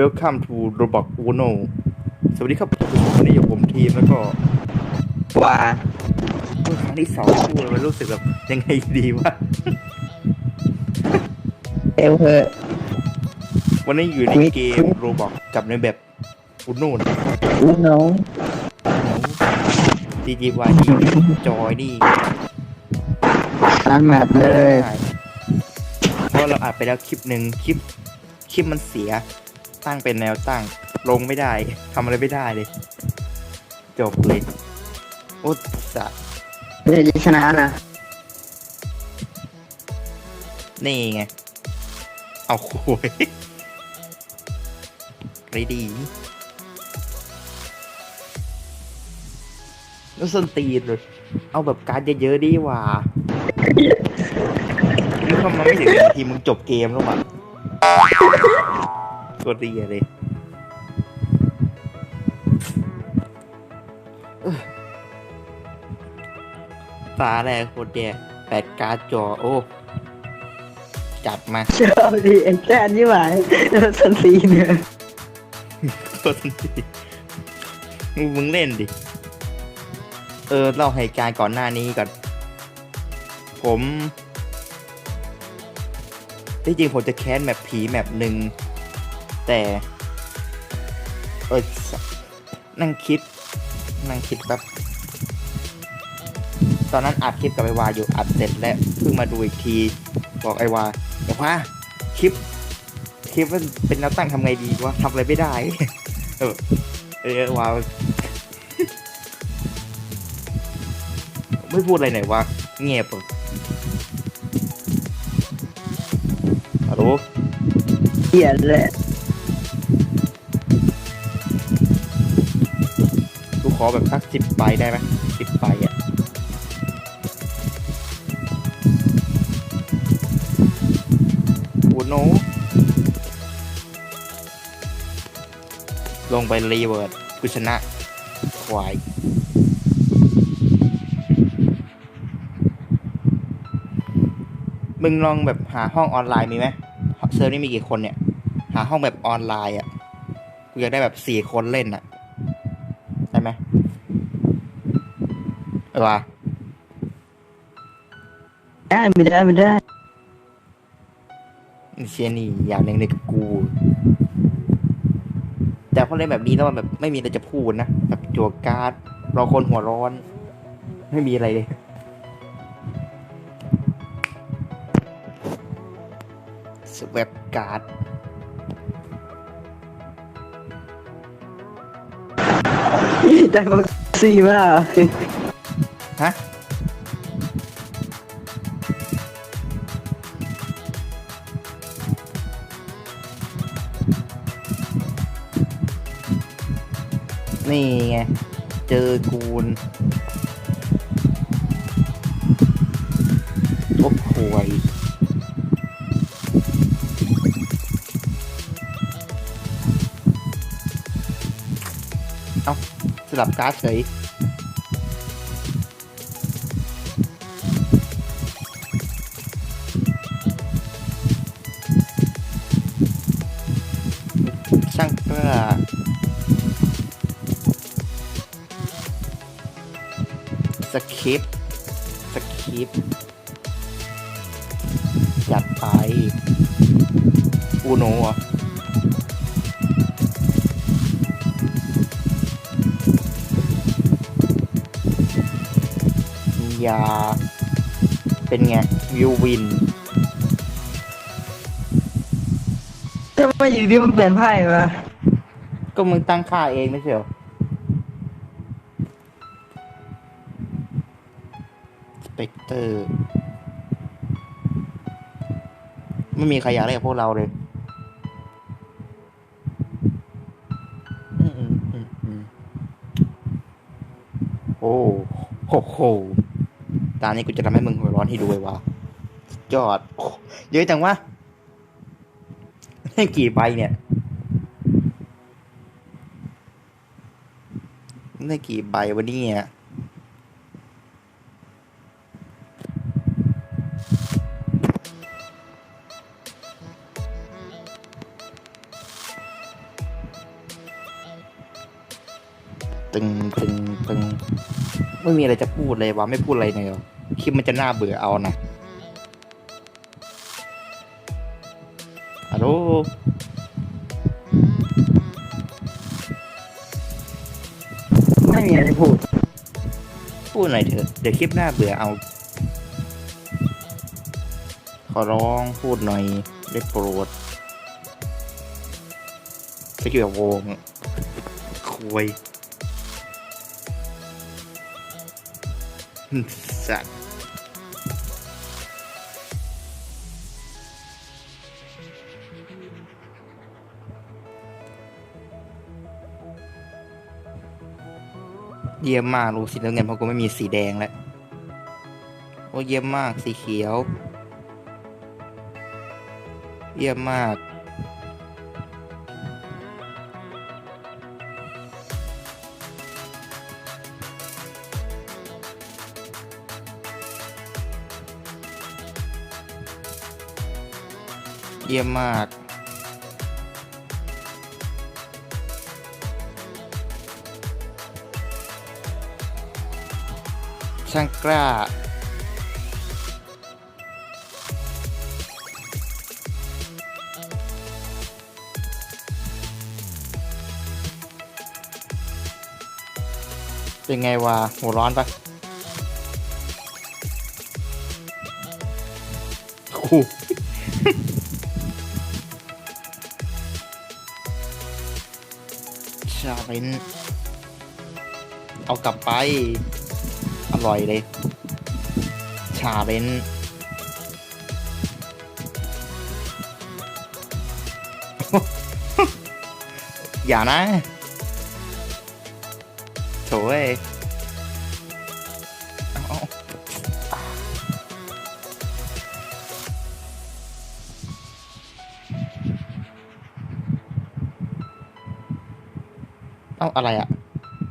Welcome to Roblox Uno สวัสดีครับท่านผู้ชมวันนี้อยู่ผมทีมแล้วก็ว่าพูดครั้งที่สองพูดแล้วมันรู้สึกแบบยังไงดีวะเอลเพอวันนี้อยู่ใน Quit เกม Roblox กับในแบบ Uno นะอู้น้องจีจีวายจอยนี่นั่นแบบเลย เพราะเราอัดไปแล้วคลิปหนึ่งคลิปคลิปมันเสีย ตั้งเป็นแนวตั้ง ลงไม่ได้ทำอะไรไม่ได้เลย จบเลยโอ้สัสไม่ได้ชนะนะ นี่ไง เอาคุยไรดีแล้วส้นตีนเลยเอาแบบการดเยอะๆดีกว่านี่เข้ามาไม่ถึงนาทีมึงจบเกมแล้วมั้ง ตัวดีอะเลยเอ้ยตาแรกโคตรแย่แปดการ์ดจอโอ้ จัดมาชอบดีเอ็นแจ้นี่หว่าสันซีเนี่ยตัวทันทีมึงมึงเล่นดิ เออเล่าเหตุการณ์ก่อนหน้านี้ก่อน ผมที่จริงผมจะแค้นแมปผีแมปหนึ่ง แต่เออนั่งคิด นั่งคิดแบบตอนนั้นอัดคลิปกับไอวาอยู่อัดเสร็จแล้วเพิ่งมาดูอีกทีบอกไอวาบอกว่าคลิปคลิปมันเป็นแนวตั้งทำไงดีวะทำอะไรไม่ได้ เออเออวาไม่พูดอะไรไหนวะเงียบอะฮัลโหลเขียนแหละ ขอแบบสักสิบใบได้ไหมสิบใบอะโอ้โนลงไปรีเวิร์ดกูชนะ ควาย มึงลองแบบหาห้องออนไลน์มีไหมเซิร์ฟนี่มีกี่คนเนี่ย หาห้องแบบออนไลน์อะ กูอยากได้แบบสี่คนเล่นอะ วะได้ไม่ได้ไม่ได้เชียนี่อย่างหนึ่งในกับกู แต่พอเล่นแบบนี้แล้วมันแบบไม่มีอะไรจะพูดนะแบบจั่วการ์ดรอคนหัวร้อน ไม่มีอะไรเลยสวบการ์ดได้บอกซีมาก ฮะนี่ไง เจอกูนโอ้โหยเอาสลับการ์ดเฉย ช่างกล้าสคริปสคริปจัดไปอูโนเหรอะยา เป็นไง วิววินทำไมอยู่ดีมันเปลี่ยนไพ่มา ก็มึงตั้งค่าเองไม่ใช่เหรอสเปกเตอร์ ไม่มีใครอยากเล่นกับพวกเราเลยอืมอืมอืมอืมโอ้โหโหตอนนี้กูจะทำให้มึงหัวร้อนให้ดูเลยว่ะสุดยอดโอ้เยอะจังวะให้กี่ใบเนี่ย ได้กี่ใบวะเนี่ยตึงตึงตึงไม่มีอะไรจะพูดเลยวะไม่พูดอะไรเลยคลิปมันจะน่าเบื่อเอานะฮัลโหล ม่มีอะไรพูด พูดหน่อยเถอะ เดี๋ยวคลิปหน้าเบื่อเอา ขอร้องพูดหน่อยได้โปรดสกิลวงคุยสัตว์ เยี่ยมมากรู้สีน้ำเงินเพราะกูไม่มีสีแดงแล้วโอ้เยี่ยมมากสีเขียว เยี่ยมมากเยี่ยมมาก ช่างกล้า เป็นไงวะหัวร้อนปะโอ้โหชาเลนเอากลับไป อร่อยเลยชาเลนอย่านะโถ่เอ้ยเอาอาอะไรอะ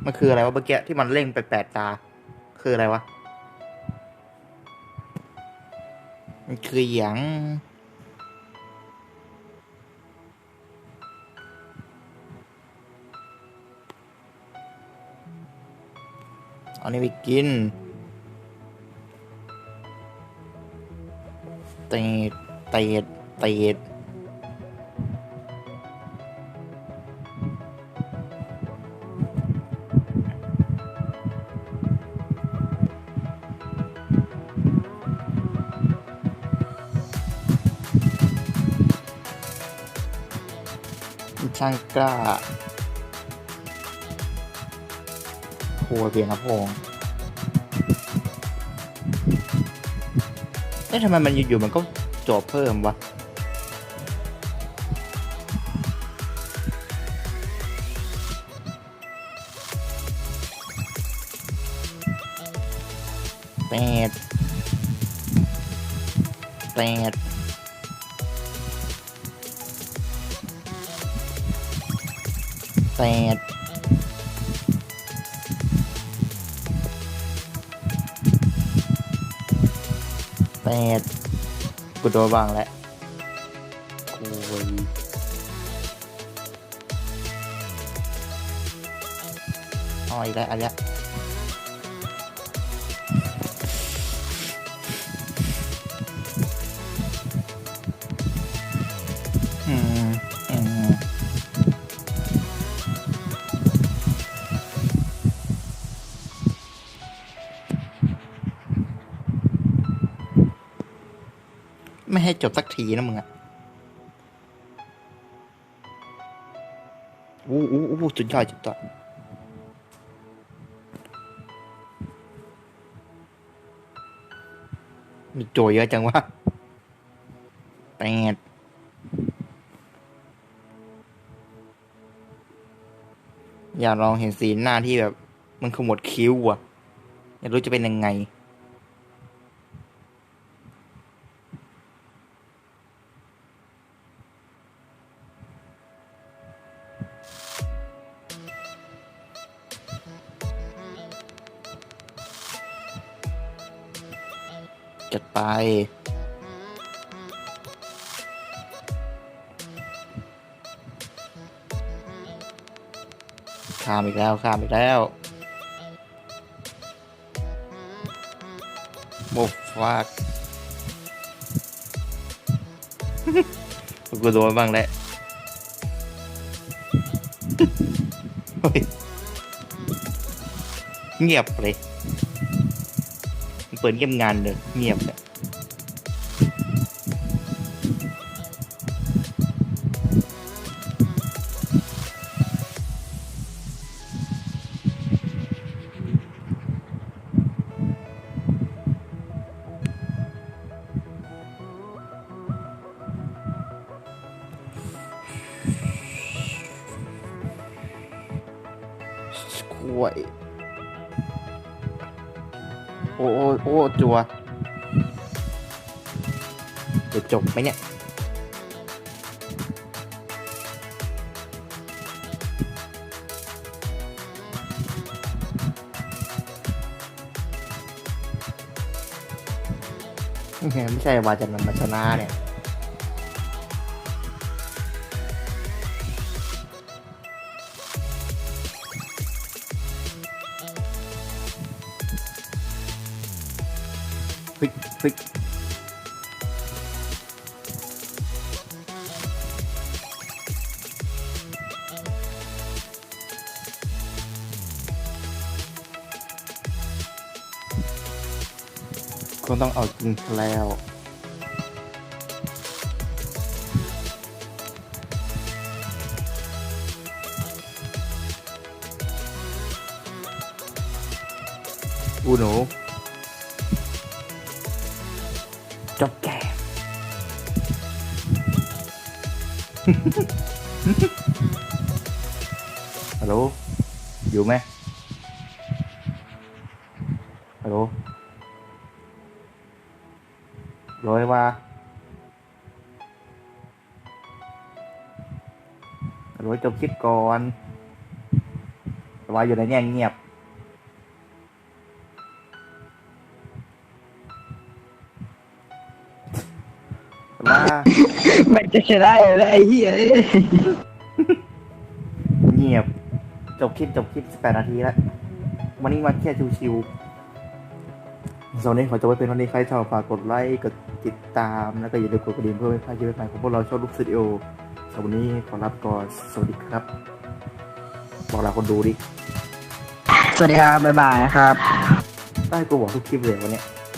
มันคืออะไรวะเมื่อกี้ที่มันเร่งไปแปดตา คืออะไรวะ มันคืออย่างเอานี่ไปกินเตดเตดเตด ช่างกล้าโหเปลี่ยนะพงเอ๊ะทำไมมันอยู่ๆมันก็จบเพิ่มวะแปดแปด แปดแปดกูโดนบ้างแล้วโอ้ยอ๋ออีกแล้วอันเนี้ย ให้จบสักทีนะมึงอะอู้อู้อู้สุดยอดจุดต่อดมีโจยเยอะจังวะแปดอยากลองเห็นสีหน้าที่แบบ มันขมวดคิ้วอะ อยากรู้จะเป็นยังไง จัดไป ข้ามอีกแล้ว ข้ามอีกแล้วโมฟากกูโดนบ้างแหละเงียบเลย เปิดเงียบงานเลยเงียบเลย โอ้โอ้โอ้จัวจะจบไหมเนี่ยไม่ใช่ว่าจะนำมาชนะเนี่ย ฟิกฟิกก็ต้องเอาจริงแล้วอูหนู ฮัลโหลอยู่ไหมฮัลโหลร้อ จะชนะเลยไอ้เหี้ยเงียบ จบคลิปจบคลิป18 นาทีแล้ว วันนี้มาแค่ชิวๆสำหรับวันนี้ขอจบไว้เป็นวันนี้ใครชอบฝากกดไลค์กดติดตามแล้วก็อย่าลืมกดกระดิ่งเพื่อไม่พลาดคลิปใหม่ๆของพวกเราชอบลูกสตูดิโอสำหรับวันนี้ขอรับก่อนสวัสดีครับ บอกลาคนดูดิสวัสดีครับ บ๊ายบายครับ ได้กูบอกทุกคลิปเลยวันเนี้ย